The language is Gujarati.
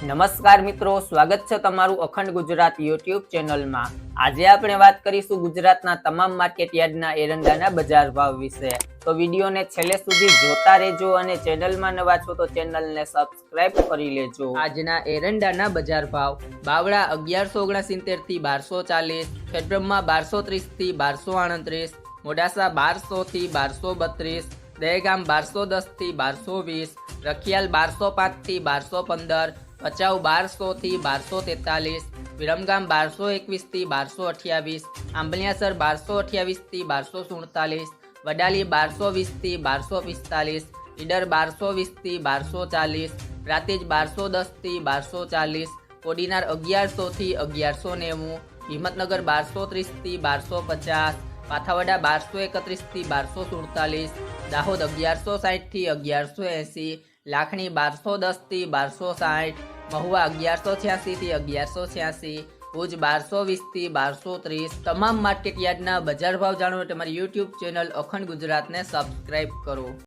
નમસ્કાર મિત્રો, સ્વાગત છે તમારું અખંડ ગુજરાત યુટ્યુબ ચેનલમાં. આજે આપણે વાત કરીશું ગુજરાતના તમામ માર્કેટ યાર્ડના એરંડાના બજાર ભાવ વિશે. તો વિડીયોને છેલ્લે સુધી જોતા રહેજો અને ચેનલમાં નવા છો તો ચેનલને સબસ્ક્રાઇબ કરી લેજો. આજના એરંડાના બજાર ભાવ, બાવળા અગિયારસો ઓગણસિત્તેરથી બારસો ચાલીસ, ખેડબ્રહ્મા બારસો ત્રીસથી બારસો આડત્રીસ મોડાસા બારસો થી બારસો બત્રીસ, દહેગામ બારસો દસથી બારસો વીસ, રખિયાલ બારસો પાંચથી બારસો પંદર ભચાઉ બારસો થી બારસો તેતાલીસ, વિરમગામ બારસો એકવીસથી બારસો અઠ્યાવીસ, આંબલિયાસર બારસો અઠ્યાવીસથી બારસો સુડતાલીસ, વડાલી બારસો વીસથી બારસો પિસ્તાલીસ, ઈડર બારસો વીસથી બારસો ચાલીસ પ્રાતિજ બારસો દસથી બારસો ચાલીસ, કોડીનાર અગિયારસો થી અગિયારસો નેવું, હિંમતનગર બારસો ત્રીસથી બારસો પચાસ, પાથાવડા બારસો એકત્રીસથી બારસો સુડતાલીસ, દાહોદ અગિયારસો સાઠથી અગિયારસો એંસી લાખણી બારસો દસથી બારસો સાઠ, મહુવા અગિયારસો છ્યાસી થી અગિયારસો છ્યાસી, ભુજ બારસો વીસથી બારસો ત્રીસ. તમામ માર્કેટ યાર્ડના બજાર ભાવ જાણવા માટે યુટ્યુબ ચેનલ અખંડ ગુજરાતને સબસ્ક્રાઇબ કરો.